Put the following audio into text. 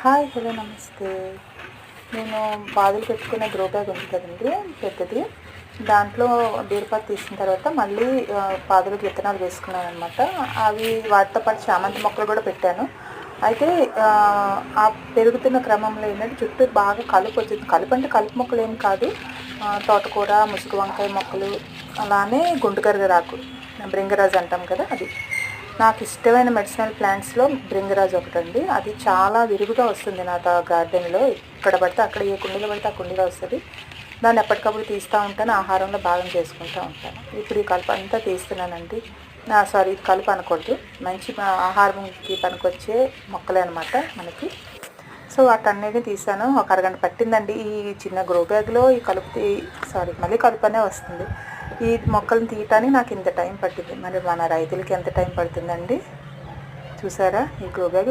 Hi hello నమస్తే. నేను బాదులు పెట్టుకునే గ్రో బ్యాగ్ ఉంది కదండి పెద్దది. దాంట్లో బీరపాదు తీసిన తర్వాత మళ్ళీ ఆ, పాదులకు విత్తనాలు వేసుకున్నాను అనమాట అవి వాటితో పాటు చామంతి మొక్కలు కూడా పెట్టాను. అయితే ఆ, పెరుగుతున్న క్రమంలో ఏంటంటే చుట్టూ బాగా కలుపు వచ్చింది. కలుపు అంటే కలుపు మొక్కలు ఏం కాదు. తోటకూర ముసుగు వంకాయ మొక్కలు అలానే గుంటుగరగరాకు బ్రింగరాజు అంటాం కదా అది. నాకు ఇష్టమైన మెడిసినల్ ప్లాంట్స్లో బ్రింగరాజ్ ఒకటండి. అది చాలా విరుగుగా వస్తుంది నా గార్డెన్లో ఇక్కడ పడితే అక్కడ ఏ కుండీలో పడితే ఆ కుండీలో వస్తుంది. దాన్ని ఎప్పటికప్పుడు తీస్తూ ఉంటాను ఆహారంలో భాగం చేసుకుంటూ ఉంటాను. ఇప్పుడు ఈ కలుపు అంతా తీస్తున్నానండి. నా సారీ ఇది కలుపు అనకూడదు. మంచి ఆహారంకి పనికొచ్చే మొక్కలే అనమాట మనకి. సో వాటన్నిటిని తీసాను. ఒక అరగంట పట్టిందండి ఈ చిన్న గ్రో బ్యాగ్లో ఈ కలుపు తీ సారీ మళ్ళీ కలుపు అనే వస్తుంది. ఈ మొక్కలను తీయటానికి నాకు ఇంత టైం పట్టింది. మరి మన రైతులకి ఎంత టైం పడుతుందండి? చూసారా? ఈ గ్రో బ్యాగ్